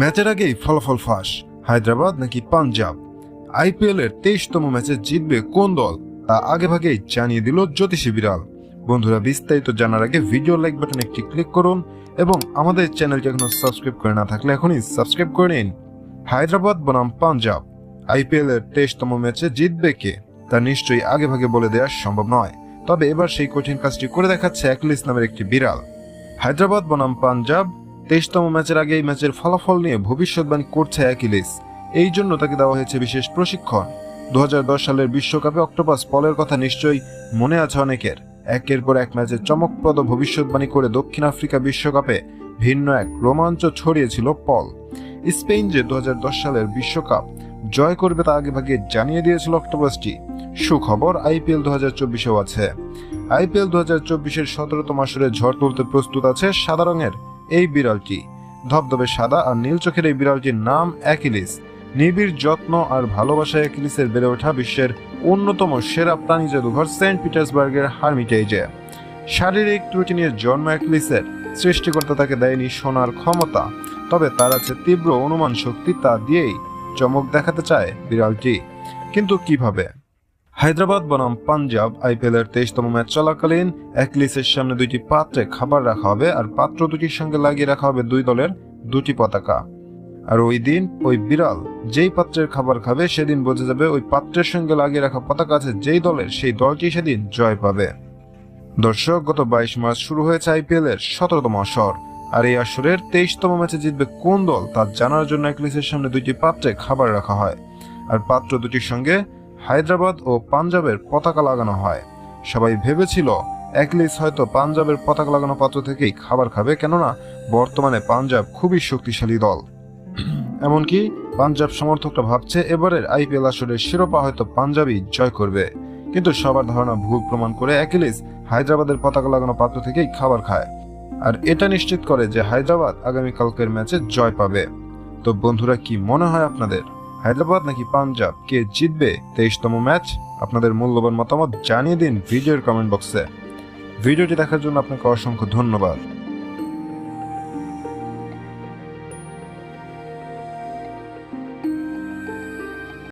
ম্যাচের আগেই ফলাফল ফাঁস। হায়দ্রাবাদ নাকি পাঞ্জাব? আইপিএল এর তেইশতম ম্যাচে জিতবে কোন দল? তা আগে ভাগেই জানিয়ে দিল জ্যোতিষী বিড়াল। বন্ধুরা, বিস্তারিত জানার আগে ভিডিও লাইক বাটনে একটি ক্লিক করুন এবং আমাদের চ্যানেলটি এখনও সাবস্ক্রাইব করে না থাকলে এখনই সাবস্ক্রাইব করে নিন। হায়দ্রাবাদ বনাম পাঞ্জাব। আইপিএল এর তেইশতম ম্যাচে জিতবে কে? তা নিশ্চয়ই আগে ভাগে বলে দেওয়া সম্ভব নয়। তবে এবার সেই কঠিন কাজটি করে দেখাচ্ছে অ্যাকলিস নামের একটি বিড়াল। হায়দ্রাবাদ বনাম পাঞ্জাব তেইশতম ম্যাচের আগে এই ম্যাচের ফলাফল নিয়ে ভবিষ্যৎবাণী করছে অ্যাকিলিস। এই জন্য তাকে দেওয়া হয়েছে বিশেষ প্রশিক্ষণ। দু হাজার দশ সালের বিশ্বকাপে অক্টোপাস পলের কথা নিশ্চয়ই মনে আছে অনেকের। একের পর এক ম্যাচে চমকপ্রদ ভবিষ্যৎবাণী করে দক্ষিণ আফ্রিকা বিশ্বকাপে ভিন্ন এক রোমাঞ্চ ছড়িয়েছিল পল। স্পেন যে দু হাজার দশ সালের বিশ্বকাপ জয় করবে তা আগে ভাগে জানিয়ে দিয়েছিল অক্টোপাসটি। সুখবর, আইপিএল দু হাজার চব্বিশেও আছে। আইপিএল দু হাজার চব্বিশের সতেরোতম আসরে ঝড় তুলতে প্রস্তুত আছে সাদা রঙের এই বিড়ালটি। ধবধবে সাদা আর নীল চোখের এই বিড়ালটির নাম অ্যাকিলিস। নিবিড়, যত্ন আর ভালোবাসায় অ্যাকিলিসের বেড়ে ওঠা বিশ্বের অন্যতম সেরা প্রাণী জাদুঘর সেন্ট পিটার্সবার্গের হারমিটেজে শারীরিক ত্রুটি নিয়ে জন্ম অ্যাকিলিসের। সৃষ্টিকর্তা তাকে দেয়নি শোনার ক্ষমতা। তবে তার আছে তীব্র অনুমান শক্তি তা দিয়েই চমক দেখাতে চায় বিড়ালটি। কিন্তু কীভাবে? হায়দ্রাবাদ, বনাম, পাঞ্জাব আইপিএল এর তেইশতম ম্যাচ চলাকালীন অ্যাকলিসের সামনে দুইটি পাত্রে খাবার রাখা হবে আর পাত্র দুটির সঙ্গে লাগিয়ে রাখা হবে দুই দলের দুটি পতাকা। আর ওই দিন ওই বিড়াল যেই পাত্রের খাবার খাবে, সেদিন বোঝা যাবে ওই পাত্রের সঙ্গে লাগিয়ে রাখা পতাকা আছে যেই দলের, সেই দলটি সেদিন জয় পাবে। দর্শক, গত বাইশ মার্চ শুরু হয়েছে আইপিএল এর সতেরোতম আসর। আর এই আসরের তেইশতম ম্যাচে জিতবে কোন দল, তা জানার জন্য অ্যাকলিসের সামনে দুইটি পাত্রে খাবার রাখা হয়। আর পাত্র দুটির সঙ্গে হায়দ্রাবাদ ও পাঞ্জাবের পতাকা লাগানো হয়। সবাই ভেবেছিল অ্যাকলিস হয়তো পাঞ্জাবের পতাকা লাগানো পাত্র থেকেই খাবার খাবে, কেননা বর্তমানে পাঞ্জাব খুবই শক্তিশালী দল। এমনকি পাঞ্জাব সমর্থকরা ভাবছে, এবারের আইপিএল আসরের শিরোপা হয়তো পাঞ্জাবই জয় করবে। কিন্তু সবার ধারণা ভুল প্রমাণ করে অ্যাকিলিস হায়দ্রাবাদের পতাকা লাগানো পাত্র থেকেই খাবার খায়। আর এটা নিশ্চিত করে যে হায়দ্রাবাদ আগামীকালকের ম্যাচে জয় পাবে। তো বন্ধুরা, কি মনে হয় আপনাদের? হায়দ্রাবাদ নাকি পাঞ্জাব? কে জিতবে? তেইশতম ম্যাচ? আপনাদের মূল্যবান মতামত জানিয়ে দিন ভিডিওর কমেন্ট বক্সে। ভিডিওটি দেখার জন্য আপনাকে অসংখ্য ধন্যবাদ।